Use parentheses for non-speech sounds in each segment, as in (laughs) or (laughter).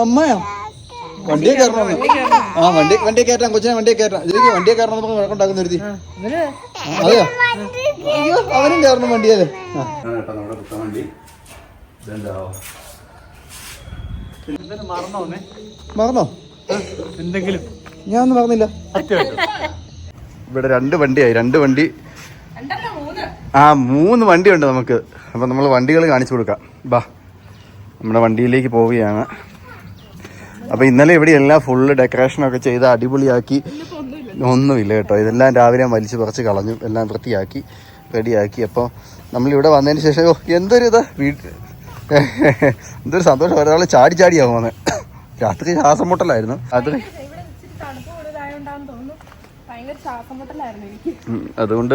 അമ്മയോ? വണ്ടിയെ കയറണം ആ വണ്ടി വണ്ടിയെ കയറ്റാം കൊച്ചിനെ വണ്ടിയെ കയറ്റാം ഇതിലേക്ക് വണ്ടിയെ കയറണം നമുക്ക് വഴക്കുണ്ടാക്കുന്ന ഒരുത്തി അതെയോ? അയ്യോ അവനും കയറണം വണ്ടിയല്ലേ കേട്ടോ നമ്മുടെ കുട്ട വണ്ടി. മറന്നോ എന്തെങ്കിലും. ഞാൻ ഒന്നും മറന്നില്ല. ഇവിടെ രണ്ട് വണ്ടിയായി രണ്ട് വണ്ടി. ആ മൂന്ന് വണ്ടിയുണ്ട് നമുക്ക്. അപ്പം നമ്മൾ വണ്ടികൾ കാണിച്ചു കൊടുക്കാം. ബാ നമ്മുടെ വണ്ടിയിലേക്ക് പോവുകയാണ്. അപ്പം ഇന്നലെ ഇവിടെ എല്ലാം ഫുള്ള് ഡെക്കറേഷനൊക്കെ ചെയ്ത് അടിപൊളിയാക്കി. ഒന്നുമില്ല കേട്ടോ. ഇതെല്ലാം രാവിലെ വലിച്ചു പറിച്ച് കളഞ്ഞു. എല്ലാം വൃത്തിയാക്കി റെഡിയാക്കി. അപ്പോൾ നമ്മളിവിടെ വന്നതിന് ശേഷം ഓ എന്തൊരു ഇതാ വീട്ടിൽ എന്തൊരു സന്തോഷം. ഒരാൾ ചാടി ചാടിയാകും വന്ന്. രാത്രി ശ്വാസം മുട്ടലായിരുന്നു. രാത്രി അതുകൊണ്ട്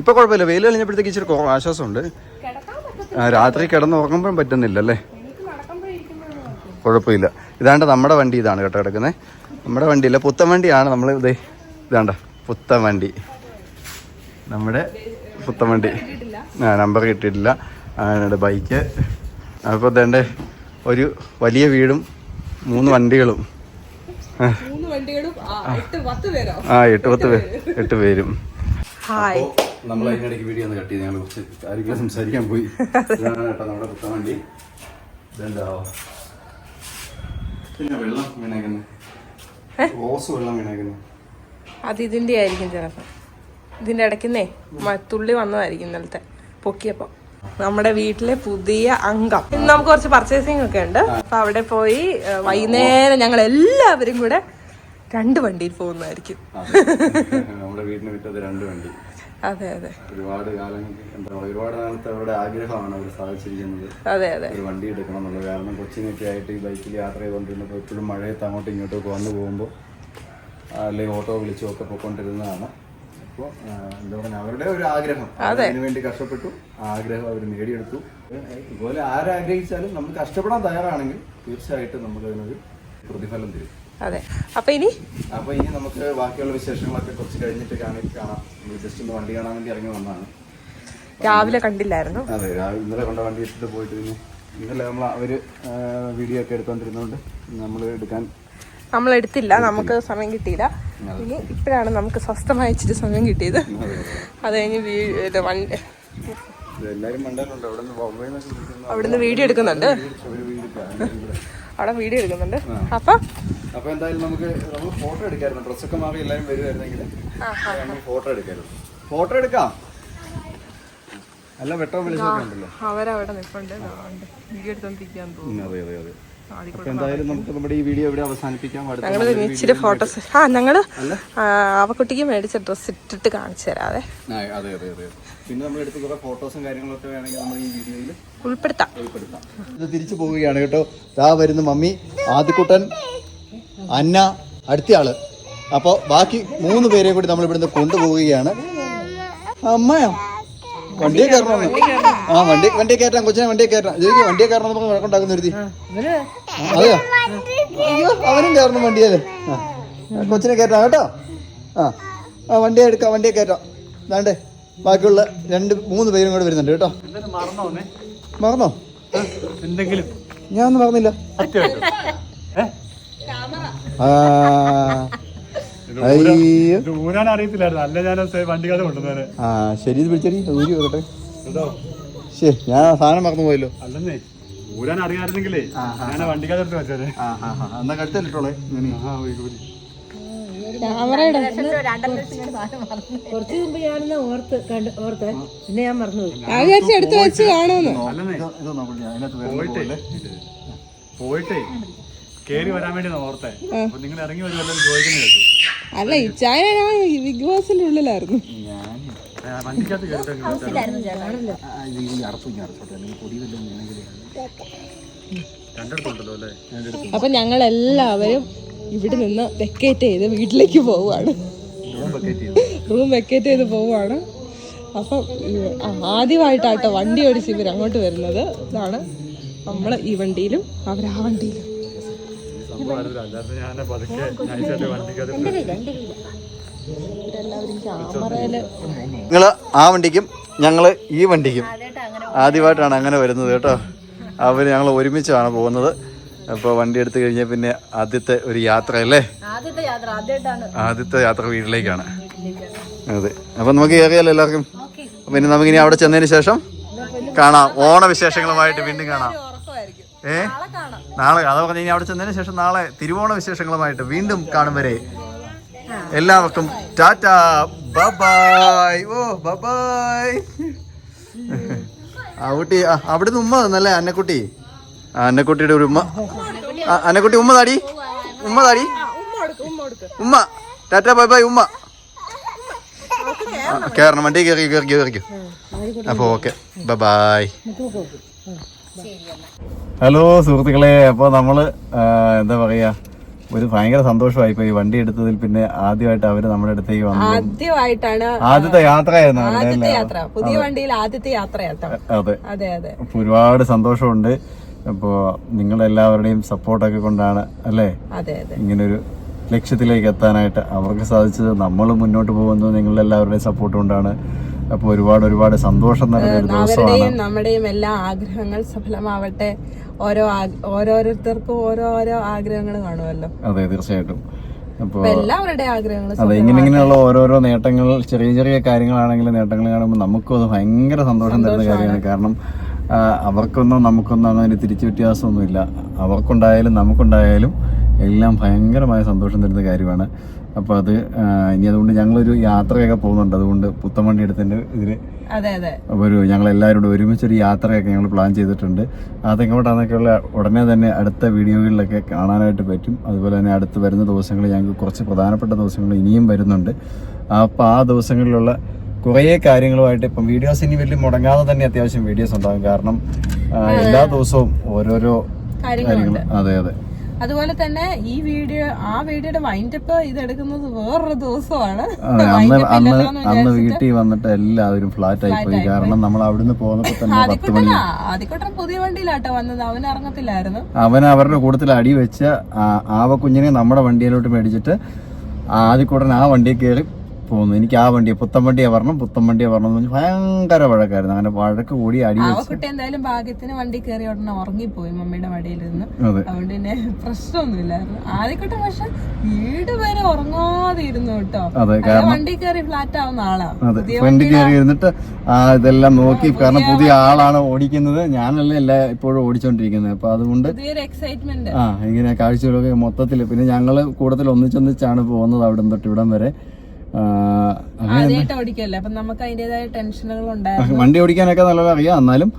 ഇപ്പൊ കുഴപ്പമില്ല. വെയിൽ കഴിഞ്ഞപ്പോഴത്തേക്ക് ഇച്ചിരി ആശ്വാസമുണ്ട്. രാത്രി കിടന്ന് ഉറങ്ങുമ്പോഴും പറ്റുന്നില്ല അല്ലേ കുഴപ്പമില്ല. ഇതാണ്ട് നമ്മുടെ വണ്ടി ഇതാണ് കേട്ടോ കിടക്കുന്നത്. നമ്മുടെ വണ്ടിയില്ല പുത്തൻ വണ്ടിയാണ് നമ്മൾ ഇതേ ഇതാണ്ട പുത്തൻ വണ്ടി. നമ്മുടെ പുത്തൻ വണ്ടി. ആ നമ്പർ കിട്ടിയിട്ടില്ല. അതിനുണ്ട് ബൈക്ക് അപ്പോൾ ഇതേണ്ട ഒരു വലിയ വീടും മൂന്ന് വണ്ടികളും. ആ, മൂന്ന് വണ്ടികളും എട്ട് പത്ത് പേരോ? ആ എട്ട് പേര്. ഹായ്. നമ്മൾ അതിനിടയ്ക്ക് വീഡിയോ ഒന്ന് കട്ട് ചെയ്ത് ഞങ്ങൾ കുറച്ച് ആരെങ്കിലും സംസാരിക്കാൻ പോയി. (laughs) ഇതാണ് കേട്ടോ നമ്മുടെ പുത്തൻ വണ്ടി. ഇതെന്താ പിന്നെ വെള്ളം റോസ് വെള്ളം അത് ഇതിന്റെ ആയിരിക്കും ചിലപ്പോ. ഇതിന്റെ ഇടയ്ക്കുന്നേ തുള്ളി വന്നതായിരിക്കും ഇന്നലത്തെ പൊക്കിയപ്പോ. നമ്മുടെ വീട്ടിലെ പുതിയ അംഗം. ഇന്ന് നമുക്ക് കുറച്ച് പർച്ചേസിംഗ് ഒക്കെ ഉണ്ട്. അപ്പൊ അവിടെ പോയി വൈകുന്നേരം ഞങ്ങൾ എല്ലാവരും കൂടെ രണ്ട് വണ്ടിയിൽ പോകുന്നതായിരിക്കും. (laughs) നമ്മുടെ വീടിന് വിട്ടത് രണ്ട് വണ്ടി. അതെ അതെ. ഒരുപാട് കാലം എന്താ ഒരുപാട് നാളത്തെ അവരുടെ ആഗ്രഹമാണ് അവർ സാധിച്ചിരിക്കുന്നത് അതെ അതെ. ഒരു വണ്ടി എടുക്കണം എന്നുള്ളത് കാരണം കൊച്ചിനൊക്കെ ആയിട്ട് ഈ ബൈക്കിൽ യാത്ര ചെയ്തുകൊണ്ടിരുന്നപ്പോൾ എപ്പോഴും മഴയത്ത് അങ്ങോട്ടും ഇങ്ങോട്ടും വന്നു പോകുമ്പോൾ അല്ലെങ്കിൽ ഓട്ടോ വിളിച്ചും ഒക്കെ പോയിക്കൊണ്ടിരുന്നതാണ്. അപ്പോൾ എന്താ പറയുക അവരുടെ ഒരു ആഗ്രഹം. അതിനു വേണ്ടി കഷ്ടപ്പെട്ടു. ആഗ്രഹം അവർ നേടിയെടുത്തു. ഇതുപോലെ ആരാഗ്രഹിച്ചാലും നമ്മൾ കഷ്ടപ്പെടാൻ തയ്യാറാണെങ്കിൽ തീർച്ചയായിട്ടും നമുക്ക് അതിനൊരു പ്രതിഫലം തരും. അതെ. അപ്പൊ ഇനി? അപ്പൊ ഇനി നമുക്ക് ബാക്കിയുള്ള വിശേഷങ്ങളൊക്കെ കുറച്ച് കഴിഞ്ഞിട്ട് കാണി കാണാം. ജസ്റ്റ് ഒന്ന് വണ്ടി കാണാൻ വേണ്ടി ഇറങ്ങി വന്നതാണ്. രാവിലെ കണ്ടില്ലായിരുന്നു. അതെ രാവിലെ ഇന്നലെ കൊണ്ട വണ്ടി ഇട്ടിട്ട് പോയിട്ട് പിന്നെ ഇന്നലെ നമ്മൾ അവർ വീഡിയോ ഒക്കെ എടുത്തോണ്ടിരുന്നോണ്ട് നമ്മൾ എടുക്കാൻ നമ്മൾ എടുത്തില്ല നമുക്ക് സമയം കിട്ടിയില്ല. ഇനി ഇപ്പോഴാണ് നമുക്ക് സ്വസ്ഥമായി ഇച്ചിരി സമയം കിട്ടിയത്. അത് കഴിഞ്ഞ് വണ്ടി നിന്ന് അവിടുന്ന് വീഡിയോ എടുക്കുന്നുണ്ട്. അവിടെ വീഡിയോ എടുക്കുന്നുണ്ട്. അപ്പൊ അപ്പോൾ എന്തായാലും നമുക്ക് നമുക്ക് ഫോട്ടോ എടുക്കായിരുന്നു. ഡ്രസ്സൊക്കെ മാറി എല്ലാവരും വരുമായിരുന്നെങ്കിൽ നമുക്ക് ഫോട്ടോ എടുക്കായിരുന്നു. ഫോട്ടോ എടുക്കാം. അല്ല വെട്ടോ വിളിച്ചോണ്ടല്ലോ ഉണ്ടല്ലോ. അവരവിടെ നിൽപ്പുണ്ട് വീഡിയോ എടുത്തോണ്ടിരിക്കാൻ തോന്നുന്നു. അതെ അതെ അതെ. എന്തായാലും നമുക്ക് നമ്മുടെ ഈ വീഡിയോ ഇവിടെ അവസാനിപ്പിക്കാം. അടുത്ത ഞങ്ങൾ ഇച്ചിരി ഫോട്ടോസ് ആ ഞങ്ങൾ ആ, അവക്കുട്ടിക്ക് മേടിച്ച ഡ്രസ് ഇട്ടിട്ട് കാണിച്ചു തരാതെ ഉൾപ്പെടുത്താം. ഉൾപ്പെടുത്താം. ഇത് തിരിച്ചു പോവുകയാണ് കേട്ടോ. ദാ വരുന്നു മമ്മി. ആദ്യക്കുട്ടൻ അന്ന അടുത്ത ആൾ അപ്പോൾ ബാക്കി മൂന്ന് പേരെ കൂടി നമ്മൾ ഇവിടുന്ന് കൊണ്ടുപോവുകയാണ്. അമ്മയോ? വണ്ടിയെ കയറണം? ആ വണ്ടി വണ്ടി കയറ്റാം കൊച്ചിനെ വണ്ടിയെ കയറ്റാം ജോലിക്ക് വണ്ടിയെ കയറണം നമുക്ക് വഴക്കുണ്ടാക്കുന്ന ഒരുത്തി അതെയോ? അയ്യോ അവനും കയറണം വണ്ടിയല്ലേ കൊച്ചിനെ കയറ്റാം കേട്ടോ. ആ ആ വണ്ടിയെ എടുക്കാം വണ്ടിയെ കയറ്റാം. ദാണ്ടേ ബാക്കിയുള്ള രണ്ട് മൂന്ന് പേരും കൂടെ വരുന്നുണ്ട് കേട്ടോ. മറന്നോ എന്തെങ്കിലും? ഞാൻ ഒന്നും മറന്നില്ല അയ്യോ. അറിയത്തില്ലായിരുന്നു. അല്ല ഞാൻ ആ ശരി ഇത് വിളിച്ചടി ഊരി വെക്കട്ടെ. ശേ ഞാൻ സാധനം മറന്നു പോയല്ലോ. അല്ലെന്നേ ഊരാൻ അറിയാമായിരുന്നെങ്കിലേ ഞാൻ എടുത്ത് എന്നാ പോയി കുറച്ച് മുമ്പ് ഞാനൊന്ന് ഓർത്ത് കണ്ട് ഓർത്ത്. പിന്നെ ഞാൻ എടുത്ത് വെച്ച് പോയിട്ടേ പോലെ. പോയിട്ടേ. കേറി വരാൻ വേണ്ടി ഓർത്തേ. നിങ്ങൾ ഇറങ്ങി വരുമല്ലോ കേട്ടു. അല്ല ഇച്ചായ ഞാൻ ബിഗ് ബോസിന്റെ ഉള്ളിലായിരുന്നു. വണ്ടിക്കകത്ത് ഈ അപ്പൊ ഞങ്ങൾ എല്ലാവരും ഇവിടെ നിന്ന് വെക്കേറ്റ് ചെയ്ത് വീട്ടിലേക്ക് പോവാണ് റൂം വെക്കേറ്റ് ചെയ്ത്. പോവാണ് അപ്പം ഈ- ആദ്യമായിട്ടാട്ടോ വണ്ടി ഓടിച്ച് ഇവർ അങ്ങോട്ട് വരുന്നത്. ഇതാണ് നമ്മൾ ഈ വണ്ടിയിലും അവർ ആ വണ്ടിയിലും. അല്ലാതെ ഞാൻ പതുക്കെ നൈസായിട്ട് നിങ്ങൾ ആ വണ്ടിക്കും ഞങ്ങൾ ഈ വണ്ടിക്കും. ആദ്യമായിട്ടാണ് അങ്ങനെ വരുന്നത് കേട്ടോ. അവർ ഞങ്ങൾ ഒരുമിച്ചാണ് പോകുന്നത്. അപ്പോൾ വണ്ടി എടുത്തു കഴിഞ്ഞാൽ പിന്നെ ആദ്യത്തെ ഒരു യാത്ര അല്ലേ ആദ്യത്തെ യാത്ര ആദ്യമായിട്ടാണ്. ആദ്യത്തെ യാത്ര വീട്ടിലേക്കാണ്. അതെ. അപ്പം നമുക്ക് കയറിയാലോ എല്ലാവർക്കും? പിന്നെ നമുക്കിനി അവിടെ ചെന്നതിന് ശേഷം കാണാം. ഓണവിശേഷങ്ങളുമായിട്ട് വീണ്ടും കാണാം. ഏ? നാളെ അത് പറഞ്ഞ് ഇനി അവിടെ ചെന്നതിന് ശേഷം നാളെ തിരുവോണ വിശേഷങ്ങളുമായിട്ട് വീണ്ടും കാണും വരെ. എല്ലാവർക്കും ടാറ്റ ബബായ്. ഓ ബബായ്. ആ കുട്ടി അവിടെ അവിടുന്ന് ഉമ്മ തന്നല്ലേ അന്നക്കുട്ടി? അന്നക്കുട്ടിയുടെ ഒരു ഉമ്മ. അന്നക്കുട്ടി ഉമ്മ താടി? ഉമ്മ താടി? ഉമ്മ ടാറ്റ ബൈ ബൈ ഉമ്മ കേറണം വണ്ടി കയറി കയറി കയറിക്കോ അപ്പോൾ ഓക്കെ. ബൈ ഹലോ സുഹൃത്തുക്കളെ അപ്പോൾ നമ്മൾ എന്താ പറയാ ഒരു ഭയങ്കര സന്തോഷമായി പോയി വണ്ടി എടുത്തതിൽ പിന്നെ ആദ്യമായിട്ട് അവർ നമ്മുടെ അടുത്തേക്ക് വന്നു ആദ്യമായിട്ടാണ് ആദ്യത്തെ യാത്രയായിരുന്നു ആദ്യത്തെ യാത്ര. പുതിയ വണ്ടിയിൽ ആദ്യത്തെ യാത്രയാട്ടോ. അതെ. അതെ അതെ. അപ്പൊ ഒരുപാട് സന്തോഷമുണ്ട്. അപ്പോൾ നിങ്ങളെല്ലാവരുടെയും സപ്പോർട്ടൊക്കെ കൊണ്ടാണ് അല്ലേ? ഇങ്ങനൊരു ലക്ഷ്യത്തിലേക്ക് എത്താനായിട്ട് അവർക്ക് സാധിച്ചത്. നമ്മൾ മുന്നോട്ട് പോകുന്നത് നിങ്ങൾ എല്ലാവരുടെയും സപ്പോർട്ട് കൊണ്ടാണ്. അപ്പോൾ ഒരുപാട് ഒരുപാട് സന്തോഷം നിറഞ്ഞ ഒരു ദിവസമാണ്. നമ്മുടെയും എല്ലാ ആഗ്രഹങ്ങൾ സഫലമാവട്ടെ. ഓരോ ഓരോരുത്തർക്കും ഓരോ ആഗ്രഹങ്ങൾ കാണുമല്ലോ അതെ തീർച്ചയായിട്ടും. അപ്പോൾ എല്ലാവരുടെയും ആഗ്രഹങ്ങൾ അതെ ഇങ്ങനെ ഇങ്ങനെയുള്ള ഓരോരോ നേട്ടങ്ങൾ ചെറിയ ചെറിയ കാര്യങ്ങളാണെങ്കിലും നേട്ടങ്ങൾ കാണുമ്പോൾ നമുക്കും അത് ഭയങ്കര സന്തോഷം തരുന്ന കാര്യമാണ്. കാരണം അവർക്കൊന്നും നമുക്കൊന്നും അങ്ങനെ തിരിച്ചു വ്യത്യാസമൊന്നുമില്ല അവർക്കുണ്ടായാലും നമുക്കുണ്ടായാലും എല്ലാം ഭയങ്കരമായ സന്തോഷം തരുന്ന കാര്യമാണ്. അപ്പോൾ അത് ഇനി അതുകൊണ്ട് ഞങ്ങളൊരു യാത്രയൊക്കെ പോകുന്നുണ്ട്. അതുകൊണ്ട് പുത്തമണ്ടി എടുത്തതിന്റെ ഇതിൽ ഒരു ഞങ്ങൾ എല്ലാവരും കൂടെ ഒരുമിച്ചൊരു യാത്രയൊക്കെ ഞങ്ങൾ പ്ലാൻ ചെയ്തിട്ടുണ്ട്. അതെങ്ങോട്ടാന്നൊക്കെയുള്ള ഉടനെ തന്നെ അടുത്ത വീഡിയോകളിലൊക്കെ കാണാനായിട്ട് പറ്റും. അതുപോലെ തന്നെ അടുത്ത് വരുന്ന ദിവസങ്ങളിൽ ഞങ്ങൾക്ക് കുറച്ച് പ്രധാനപ്പെട്ട ദിവസങ്ങൾ ഇനിയും വരുന്നുണ്ട്. അപ്പോൾ ആ ദിവസങ്ങളിലുള്ള കുറേ കാര്യങ്ങളുമായിട്ട് ഇപ്പം വീഡിയോസ് ഇനി വലിയ മുടങ്ങാതെ തന്നെ അത്യാവശ്യം വീഡിയോസ് ഉണ്ടാകും. കാരണം എല്ലാ ദിവസവും ഓരോരോ കാര്യങ്ങൾ. അതെ അതെ. അതുപോലെ തന്നെ ഈ വീഡിയോ ആ വീഡിയോയുടെ വൈൻഡപ്പ് ഇതെടുക്കുന്നത് വേറൊരു ദിവസമാണ്. അന്ന് വീട്ടിൽ വന്നിട്ട് എല്ലാവരും ഫ്ലാറ്റ് ആയി പോയി. കാരണം നമ്മൾ അവിടുന്ന് പോന്നപ്പോ തന്നെ പത്ത് മണി. ആദ്യക്കുട്ടനാ ആദ്യക്കുട്ടൻ പുതിയ വണ്ടിയിലാട്ടോ വന്നത്. അവൻ ഇറങ്ങത്തില്ലായിരുന്നു. അവൻ അവരുടെ കൂട്ടത്തിൽ അടി വെച്ച ആവ കുഞ്ഞിനെ നമ്മുടെ വണ്ടിയിലോട്ട് മേടിച്ചിട്ട് ആദ്യക്കൂടൻ ആ വണ്ടിയിൽ കയറി പോകുന്നു. എനിക്ക് ആ വണ്ടി പുത്തൻ വണ്ടിയെ വരണം പുത്തൻ വണ്ടിയെ വരണം എന്ന് ഭയങ്കര വഴക്കായിരുന്നു. അങ്ങനെ വഴക്ക് കൂടി അടി കുട്ടി എന്തായാലും ഭാഗ്യത്തിന് വണ്ടി കയറി ഉടനെ ഉറങ്ങിപ്പോയി മമ്മിയുടെ വടിയിലിരുന്ന്. അതുകൊണ്ട് പിന്നെ പ്രശ്നമൊന്നുമില്ലായിരുന്നു. ആദ്യക്കട്ടെ പക്ഷെ വീട് വരെ ഉറങ്ങാതെ ഇരുന്നു കേട്ടോ. വണ്ടി കയറി ഫ്ലാറ്റ് ആവുന്ന ആളാ. വണ്ടി കയറി ഇരുന്നിട്ട് ഇതെല്ലാം നോക്കി കാരണം പുതിയ ആളാണ് ഓടിക്കുന്നത്. ഞാനല്ല എല്ലാ ഇപ്പോഴും ഓടിച്ചോണ്ടിരിക്കുന്നത്. അപ്പൊ അതുകൊണ്ട് എക്സൈറ്റ്മെന്റ് ആ ഇങ്ങനെ കാഴ്ചകളൊക്കെ മൊത്തത്തിൽ പിന്നെ ഞങ്ങൾ കൂടുതൽ ഒന്നിച്ചൊന്നിച്ചാണ് പോകുന്നത് അവിടെ തൊട്ട് ഇവിടം വരെ. വണ്ടി ഓടിക്കാനൊക്കെ നല്ലപോലെ അറിയാം. എന്നാലും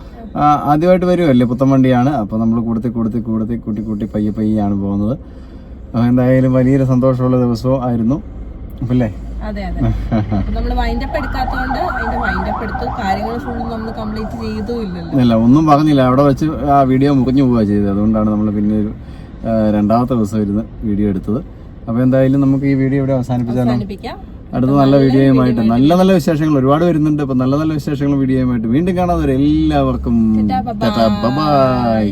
ആദ്യമായിട്ട് വരുമല്ലേ പുത്തൻ വണ്ടിയാണ്. അപ്പൊ നമ്മൾ കൂടുതൽ കൂടുതൽ കൂടുതൽ കൂട്ടി കൂട്ടി പയ്യെ പയ്യാണ് പോകുന്നത്. അപ്പൊ എന്തായാലും വലിയൊരു സന്തോഷമുള്ള ദിവസവും ആയിരുന്നു അല്ലേ? അതെ അതെ. വൈൻഡപ്പ് എടുക്കാത്തോണ്ട് അതിന്റെ വൈൻഡപ്പ് എടുത്തു. കാര്യങ്ങൾ ഫുൾ നമ്മൾ കംപ്ലീറ്റ് ഇല്ല ഒന്നും പറഞ്ഞില്ല. അവിടെ വെച്ച് ആ വീഡിയോ മുറിഞ്ഞു പോവുക ചെയ്തത്. അതുകൊണ്ടാണ് നമ്മൾ പിന്നെ ഒരു രണ്ടാമത്തെ ദിവസം ഇരുന്ന് വീഡിയോ എടുത്തത്. അപ്പോൾ എന്തായാലും നമുക്ക് ഈ വീഡിയോ ഇവിടെ അവസാനിപ്പിച്ചാൽ അടുത്ത നല്ല വീഡിയോയുമായിട്ട് നല്ല നല്ല വിശേഷങ്ങൾ ഒരുപാട് വരുന്നുണ്ട്. അപ്പൊ നല്ല നല്ല വിശേഷങ്ങളും വീഡിയോയുമായിട്ട് വീണ്ടും കാണാതെ എല്ലാവർക്കും ബൈ